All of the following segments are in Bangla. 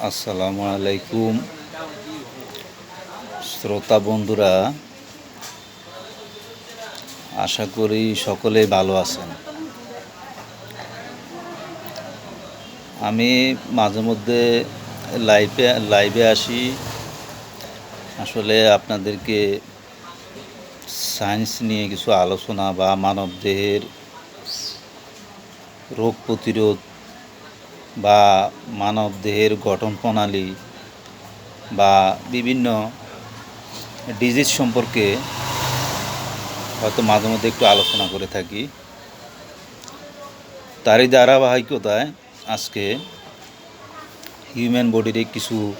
আসসালামু আলাইকুম শ্রোতা বন্ধুরা, আশা করি সকলেই ভালো আছেন। আমি মাঝে মধ্যে লাইভে লাইভে আসি। আসলে আপনাদেরকে সায়েন্স নিয়ে কিছু আলোচনা বা মানবদেহের রোগ প্রতিরোধ বা মানব দেহের গঠন প্রণালী বা বিভিন্ন ডিজিজ সম্পর্কে হয়তো মাঝে মধ্যে একটু আলোচনা করে থাকি। তারই ধারাবাহিকতায় আজকে হিউম্যান বডির কিছু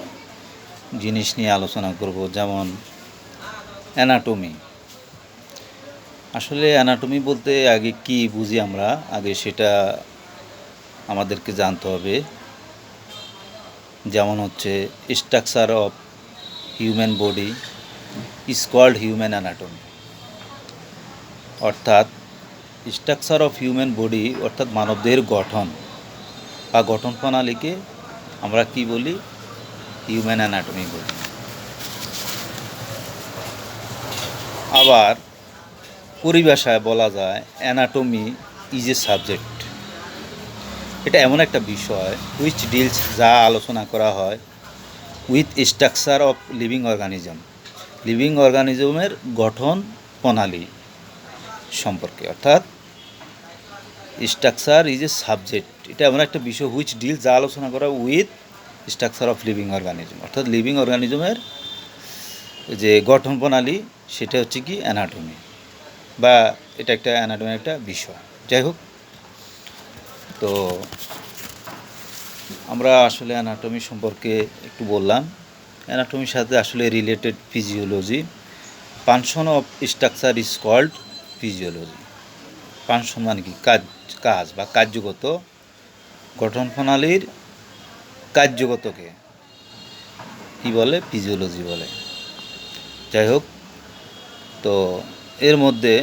জিনিস নিয়ে আলোচনা করব, যেমন অ্যানাটমি আসলে অ্যানাটমি বলতে আগে কি বুঝি আমরা? আগে সেটা আমাদেরকে জানতে হবে। যেমন হচ্ছে structure of human body is called human anatomy অর্থাৎ স্ট্রাকচার অফ হিউম্যান বডি অর্থাৎ মানবদের গঠন বা গঠন প্রণালীকে আমরা কি বলি? হিউম্যান অ্যানাটমি বলি। আবার পরিভাষায় বলা যায় অ্যানাটমি ইজ এ সাবজেক্ট এটা এমন একটা বিষয় হুইচ ডিলস যা আলোচনা করা হয় with structure of living organism living অর্গানিজমের গঠন প্রণালী সম্পর্কে, অর্থাৎ স্ট্রাকচার ইজ এ সাবজেক্ট এটা এমন একটা বিষয় হুইচ ডিল যা আলোচনা করা with structure of living organism অর্থাৎ লিভিং অর্গানিজমের যে গঠন প্রণালী, সেটা হচ্ছে কি অ্যানাটমি বা এটা একটা অ্যানাটমির একটা বিষয়। যাই হোক তো আমরা আসলে অ্যানাটমি সম্পর্কে একটু বললাম। অ্যানাটমির সাথে আসলে related physiology function of structure is called physiology function মানে কি? কাজ কাজ বা কার্যগত গঠন প্রণালীর কার্যগতকে কি বলে? ফিজিওলজি বলে। যাই হোক, তো এর মধ্যে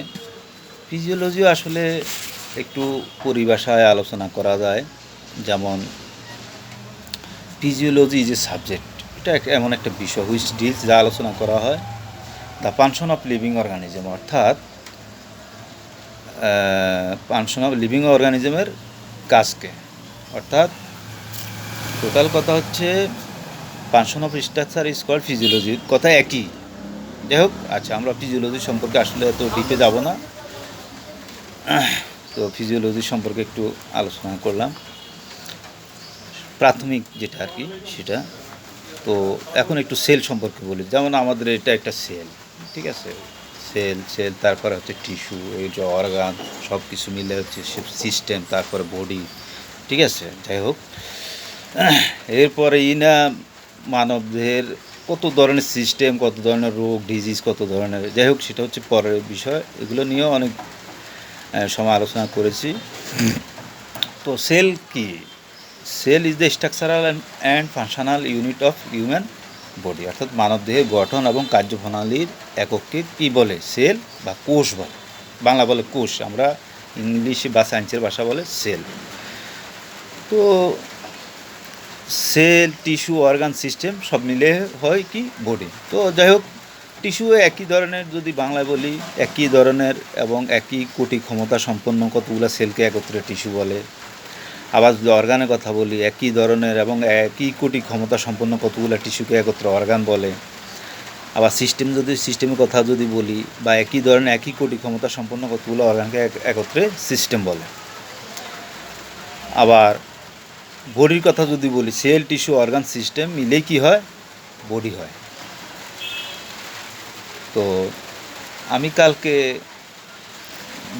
ফিজিওলজিও আসলে একটু পরিভাষায় আলোচনা করা যায়। যেমন ফিজিওলজি এ সাবজেক্ট এটা এমন একটা বিষয় হুইচ ডিলস যা আলোচনা করা হয়। The function of living organism অর্থাৎ পানশন অফ লিভিং অর্গানিজমের কাজকে। অর্থাৎ টোটাল কথা হচ্ছে function of structure is called physiology কথা একই। যাই হোক আচ্ছা আমরা ফিজিওলজি সম্পর্কে আসলে এত ডিপে যাব না। তো ফিজিওলজি সম্পর্কে একটু আলোচনা করলাম। প্রাথমিক যেটা আর কি, সেটা। তো এখন একটু সেল সম্পর্কে বলি। যেমন আমাদের এটা একটা সেল ঠিক আছে? সেল সেল তারপরে হচ্ছে টিস্যু এই যে অর্গান সব কিছু মিলে হচ্ছে সিস্টেম তারপরে বডি ঠিক আছে? যাই হোক। এরপরে ইনা মানবদেহের কত ধরনের সিস্টেম কত ধরনের রোগ ডিজিজ কত ধরনের, যাই হোক, সেটা হচ্ছে পরের বিষয়। এগুলো নিয়েও অনেক আলোচনা করেছি। তো সেল কি? Cell is the structural and functional unit of human body অর্থাৎ মানবদেহের গঠন এবং কার্যপ্রণালীর একককে কী বলে? সেল বা কোষ বলে। বাংলা বলে কোষ, আমরা ইংলিশ বা সায়েন্সের ভাষা বলে সেল। তো সেল টিস্যু অর্গান সিস্টেম সব মিলে হয় কি? বডি তো যাই হোক টিস্যু একই ধরনের, যদি বাংলায় বলি, একই ধরনের এবং একই কোটি ক্ষমতা সম্পন্ন কতগুলো সেলকে একত্রে টিস্যু বলে। আবার যদি অর্গানের কথা বলি, একই ধরনের এবং একই কোটি ক্ষমতা সম্পন্ন কতগুলো টিস্যুকে একত্রে অর্গান বলে। আবার সিস্টেম যদি, সিস্টেমের কথা যদি বলি, বা একই ধরনের একই কোটি ক্ষমতা সম্পন্ন কতগুলো অর্গানকে একত্রে সিস্টেম বলে। আবার বডির কথা যদি বলি, সেল, টিস্যু, অর্গান, সিস্টেম মিলে কি হয়? বডি হয়। তো আমি কালকে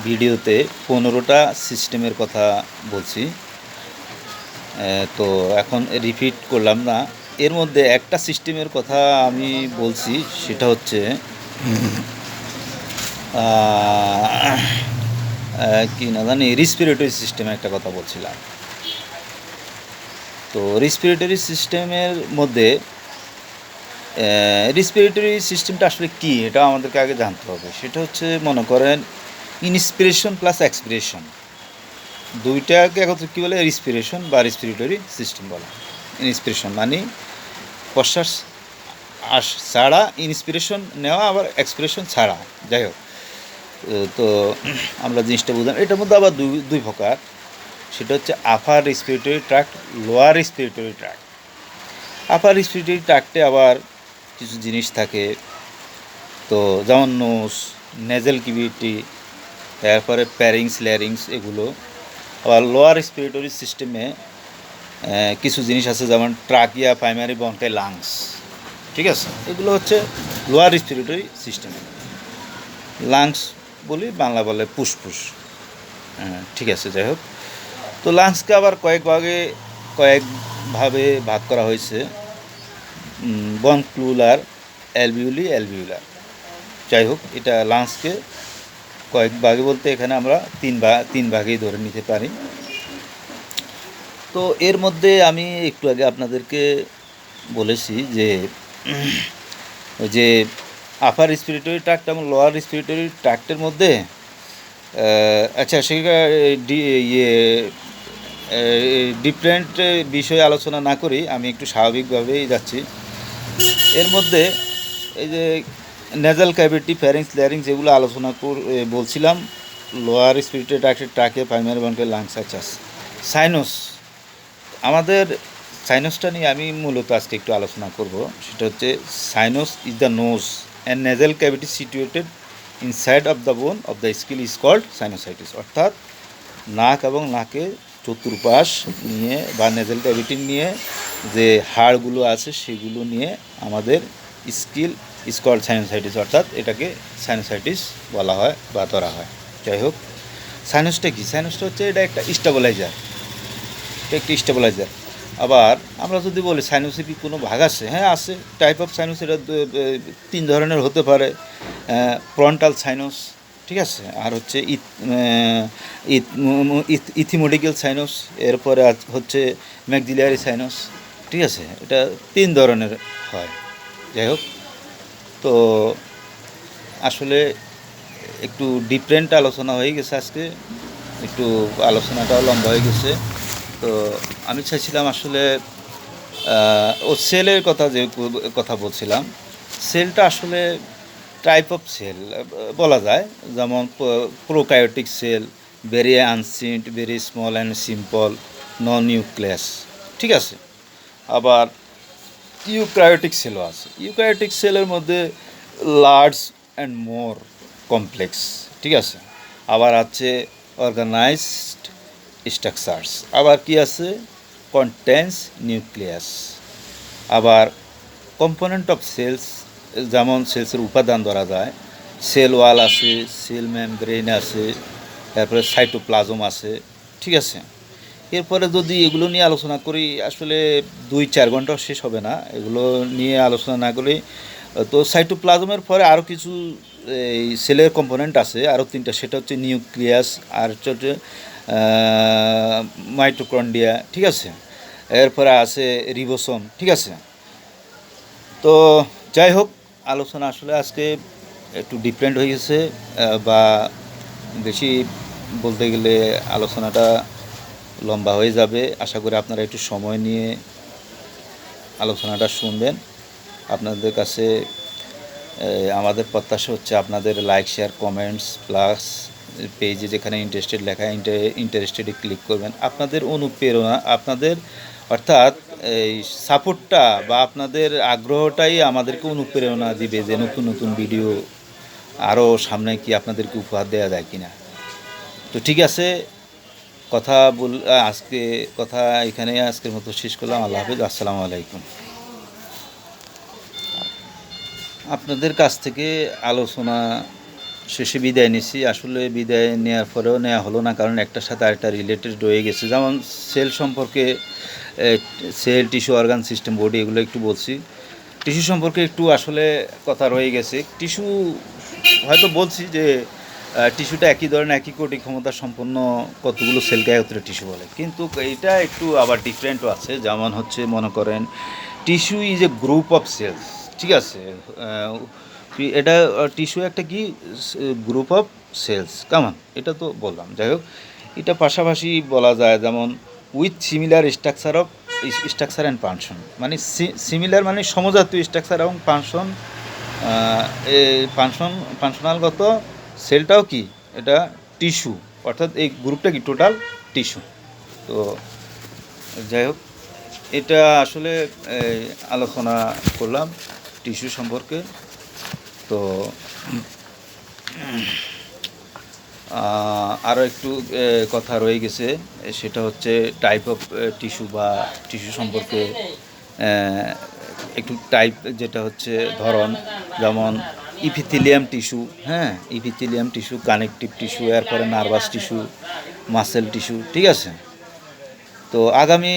ভিডিওতে পনেরোটা সিস্টেমের কথা বলছি। তো এখন রিপিট করলাম না। এর মধ্যে একটা সিস্টেমের কথা আমি বলছি, সেটা হচ্ছে কি না জানি রেসপিরেটরি সিস্টেমে একটা কথা বলছিলাম। তো রেসপিরেটরি সিস্টেমের মধ্যে রেসপিরেটরি সিস্টেমটা আসলে কী? এটা আমাদেরকে আগে জানতে হবে। সেটা হচ্ছে, মনে করেন ইনস্পিরেশন প্লাস এক্সপিরেশন দুইটাকে একত্রে কী বলে? রেসপিরেশন বা রেসপিরেটরি সিস্টেম বলা। ইন্সপিরেশন মানে প্রশ্বাস আস ছাড়া ইন্সপিরেশন নেওয়া আবার এক্সপ্রেশন ছাড়া। যাই হোক, তো আমরা জিনিসটা বুঝলাম। এটার মধ্যে আবার দুই দুই প্রকার। সেটা হচ্ছে upper respiratory tract lower respiratory tract upper respiratory ট্র্যাক্টে আবার কিছু জিনিস থাকে। তো যেমন নোস নেজেল কিভিটি তারপরে প্যারিংস ল্যারিংস এগুলো। আবার লোয়ার রেসপিরেটরি সিস্টেমে কিছু জিনিস আছে যেমন ট্রাকিয়া প্রাইমারি বন্টে লাংস ঠিক আছে? এগুলো হচ্ছে লোয়ার রেসপিরেটরি সিস্টেমে লাংস বলি বাংলা বলে হ্যাঁ, ঠিক আছে যাই হোক। তো লাংসকে আবার কয়েক ভাগে কয়েকভাবে ভাগ করা হয়েছে। বনক্লুলার অ্যালভিউলি অ্যালভিউলার যাই হোক এটা লাংসকে কয়েক ভাগে বলতে এখানে আমরা তিন ভাগ তিন ভাগেই ধরে নিতে পারি। তো এর মধ্যে আমি একটু আগে আপনাদেরকে বলেছি যে ওই যে আপার রেসপিরেটরি ট্র্যাক্ট এবং লোয়ার রেসপিরেটরি ট্র্যাক্টের মধ্যে আচ্ছা ডি- ইয়ে ডিফারেন্ট বিষয়ে আলোচনা না করি আমি একটু স্বাভাবিকভাবেই যাচ্ছি। এর মধ্যে এই যে নেজাল ক্যাভিটি ফ্যারিংস ল্যারিংস এগুলো আলোচনা কর বলছিলাম। লোয়ার স্পিরিটেড ট্রাকে ট্রাকে প্রাইমারি বনকে লাংস আচ্ছা সাইনোস আমাদের সাইনোসটা নিয়ে আমি মূলত আজকে একটু আলোচনা করব। সেটা হচ্ছে sinus is the nose and nasal cavity situated inside of the bone of the skull is called sinusitis অর্থাৎ নাক এবং নাকে চতুর্পাশ নিয়ে বা নেজেল ক্যাভিটি নিয়ে যে হাড়গুলো আছে সেগুলো নিয়ে আমাদের স্কিল, স্কল সাইনোসাইটিস অর্থাৎ এটাকে সাইনোসাইটিস বলা হয় বা ধরা হয়। যাই হোক সাইনোসটা কি? সাইনোসটা হচ্ছে এটা একটা স্টেবলাইজার এটা একটি স্টেবলাইজার আবার আমরা যদি বলি সাইনোসে কি কোনো ভাগ আছে? হ্যাঁ আছে। টাইপ অফ সাইনোস এটা তিন ধরনের হতে পারে। ফ্রন্টাল সাইনোস ঠিক আছে? আর হচ্ছে ইথ ইথিমোডিক্যাল সাইনোস এরপরে হচ্ছে ম্যাকজিলিয়ারি সাইনোস ঠিক আছে, এটা তিন ধরনের হয়। যাই হোক, তো আসলে একটু ডিফারেন্ট আলোচনা হয়ে গেছে আজকে, একটু আলোচনাটাও লম্বা হয়ে গেছে। তো আমি চাইছিলাম আসলে ও সেলের কথা যে কথা বলছিলাম, সেলটা আসলে টাইপ অফ সেল বলা যায়। যেমন prokaryotic cell very ancient very small and simple non nucleus ঠিক আছে? আবার ইউক্রায়োটিক সেলও আছে। ইউক্রায়োটিক সেলের মধ্যে লার্জ অ্যান্ড মোর কমপ্লেক্স ঠিক আছে? আবার আছে অর্গানাইজড স্ট্রাকচারস আবার কি আছে? কন্টেন্স নিউক্লিয়াস আবার কম্পোনেন্ট অফ সেলস যেমন সেলসের উপাদান ধরা যায় সেল ওয়াল আছে সেল মেমব্রেন আছে, তারপরে সাইটোপ্লাজম আছে, ঠিক আছে? এরপরে যদি এগুলো নিয়ে আলোচনা করি, আসলে দুই চার ঘন্টাও শেষ হবে না। এগুলো নিয়ে আলোচনা না করি। তো সাইটোপ্লাজমের পরে আরও কিছু, এই সেলের কম্পোনেন্ট আছে। আরও তিনটা, সেটা হচ্ছে নিউক্লিয়াস আর হচ্ছে মাইটোকন্ডিয়া ঠিক আছে? এরপরে আছে রিবোসোম ঠিক আছে? তো যাই হোক, আলোচনা আসলে আজকে একটু ডিফারেন্ট হয়ে গেছে বা বেশি বলতে গেলে আলোচনাটা লম্বা হয়ে যাবে। আশা করি আপনারা একটু সময় নিয়ে আলোচনাটা শুনবেন। আপনাদের কাছে আমাদের প্রত্যাশা হচ্ছে আপনাদের লাইক শেয়ার কমেন্টস প্লাস পেজে যেখানে ইন্টারেস্টেড লেখা ইন্টারেস্টেডে ক্লিক করবেন। আপনাদের অনুপ্রেরণা, আপনাদের অর্থাৎ এই সাপোর্টটা বা আপনাদের আগ্রহটাই আমাদেরকে অনুপ্রেরণা দিবে যে নতুন নতুন ভিডিও আরও সামনে কি আপনাদেরকে উপহার দেওয়া যায় কিনা। তো ঠিক আছে কথা বল, আজকে কথা এখানে আজকের মতো শেষ করলাম। আল্লাহ হাফিজ, আসসালামু আলাইকুম। আপনাদের কাছ থেকে আলোচনা শেষে বিদায় নিছি। আসলে বিদায় নেওয়ার পরেও নেওয়া হলো না, কারণ একটার সাথে আরেকটা রিলেটেড রয়ে গেছে। যেমন সেল সম্পর্কে cell tissue organ system body এগুলো একটু বলছি। টিস্যু সম্পর্কে একটু আসলে কথা রয়ে গেছে। টিস্যু হয়তো বলছি যে টিস্যুটা একই ধরনের, একই কোটি ক্ষমতা সম্পন্ন কতগুলো সেলকে একত্রে টিস্যু বলে। কিন্তু এটা একটু আবার ডিফারেন্টও আছে। যেমন হচ্ছে, মনে করেন, tissue is a group of cells ঠিক আছে? এটা, টিস্যু একটা কি? গ্রুপ অফ সেলস কেমন এটা তো বললাম। যাই হোক, এটা পাশাপাশি বলা যায়, যেমন with similar structure of structure and function মানে সিমিলার মানে সমজাতীয় স্ট্রাকচার এবং পানশন এই পানশন পানশনালগত সেলটাও কি? এটা টিস্যু। অর্থাৎ এই গ্রুপটা কি? Total tissue. তো যাই হোক, এটা আসলে আলোচনা করলাম টিস্যু সম্পর্কে। তো আরও একটু কথা রয়ে গেছে। সেটা হচ্ছে টাইপ অফ টিস্যু বা টিস্যু সম্পর্কে একটু টাইপ যেটা হচ্ছে ধরন, যেমন ইপিথিলিয়াম টিস্যু হ্যাঁ ইপিথিলিয়াম টিস্যু, কানেকটিভ টিস্যু, এরপরে নার্ভাস টিস্যু, মাসেল টিস্যু, ঠিক আছে? তো আগামী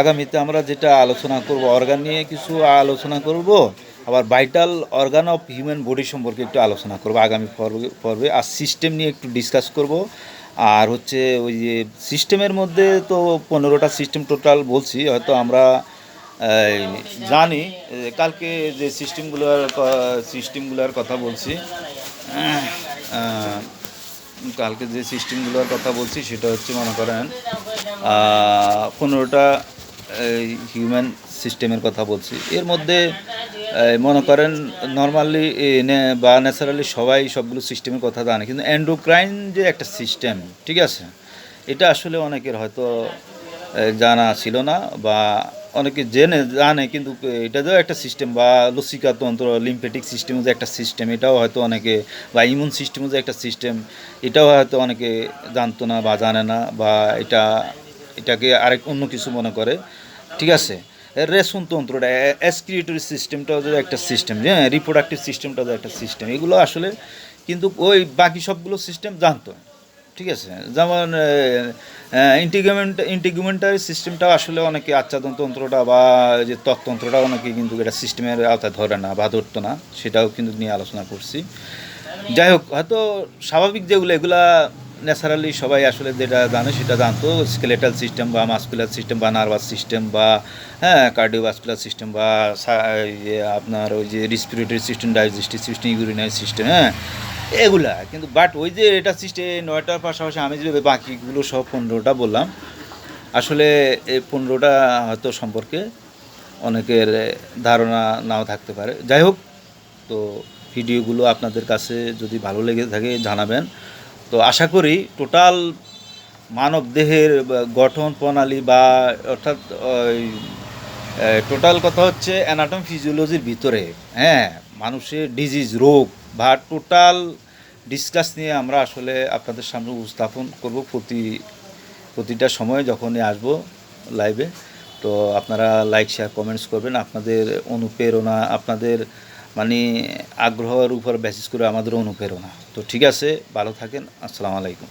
আগামীতে আমরা যেটা আলোচনা করব, অর্গান নিয়ে কিছু আলোচনা করব, আবার vital organ of human body সম্পর্কে একটু আলোচনা করব, আগামী পর্বে পর্বে, আর সিস্টেম নিয়ে একটু ডিসকাস করব, আর হচ্ছে ওই যে সিস্টেমের মধ্যে তো পনেরোটা সিস্টেম টোটাল বলছি, হয়তো আমরা জানি কালকে যে সিস্টেমগুলোর সিস্টেমগুলোর কথা বলছি কালকে যে সিস্টেমগুলোর কথা বলছি, সেটা হচ্ছে, মনে করেন পনেরোটা হিউম্যান সিস্টেমের কথা বলছি। এর মধ্যে মনে করেন নর্মালি বা ন্যাচারালি সবাই সবগুলো সিস্টেমের কথা জানে, কিন্তু অ্যান্ডোক্রাইন যে একটা সিস্টেম ঠিক আছে? এটা আসলে অনেকের হয়তো জানা ছিল না বা অনেকে জেনে, জানে, কিন্তু এটা এটাতেও একটা সিস্টেম বা লসিকা তন্ত্র লিম্ফেটিক সিস্টেমও যে একটা সিস্টেম এটাও হয়তো অনেকে, বা ইমিউন সিস্টেমও যে একটা সিস্টেম এটাও হয়তো অনেকে জানতো না বা জানে না, বা এটা, এটাকে আরেক অন্য কিছু মনে করে। ঠিক আছে? রেশন তন্ত্রটা এসক্রিয়েটরি সিস্টেমটাও যে একটা সিস্টেম হ্যাঁ রিপ্রোডাক্টিভ সিস্টেমটাও যে একটা সিস্টেম এগুলো আসলে কিন্তু ওই বাকি সবগুলো সিস্টেম জানতো। ঠিক আছে। যেমন ইন্টিগ্রামেন্ট ইন্টিগ্রামেন্টারি সিস্টেমটা আসলে অনেকে আচ্ছাদন তন্ত্রটা বা যে ত্বকতন্ত্রটা অনেকে কিন্তু এটা সিস্টেমের আওতায় ধরে না বা ধরতো না, সেটাও কিন্তু নিয়ে আলোচনা করছি। যাই হোক, হয়তো স্বাভাবিক যেগুলো এগুলা ন্যাচারালি সবাই আসলে যেটা জানে সেটা জানতো। স্কেলেটাল সিস্টেম বা মাস্কুলার সিস্টেম বা নার্ভাস সিস্টেম বা হ্যাঁ কার্ডিওভাস্কুলার সিস্টেম বা আপনার ওই যে respiratory system digestive system urinary system হ্যাঁ এগুলা, কিন্তু বাট ওই যে এটা সিস্টেম নয়টার পাশাপাশি আমি যে বাকিগুলো সব পনেরোটা বললাম, আসলে এই পনেরোটা হয়তো সম্পর্কে অনেকের ধারণা নাও থাকতে পারে। যাই হোক, তো ভিডিওগুলো আপনাদের কাছে যদি ভালো লেগে থাকে জানাবেন। তো আশা করি টোটাল মানব দেহের গঠন প্রণালী বা অর্থাৎ টোটাল কথা হচ্ছে অ্যানাটম ফিজিওলজির ভিতরে হ্যাঁ। মানুষের ডিজিজ রোগ, বা টোটাল ডিসকাস নিয়ে আমরা আসলে আপনাদের সামনে উপস্থাপন করব প্রতি, প্রতিটা সময় যখনই আসব লাইভে তো আপনারা লাইক শেয়ার কমেন্টস করবেন। আপনাদের অনুপ্রেরণা, আপনাদের মানে আগ্রহের উপর বেসিস করে আমাদের অনুপ্রেরণা। তো ঠিক আছে, ভালো থাকেন। আসসালামু আলাইকুম।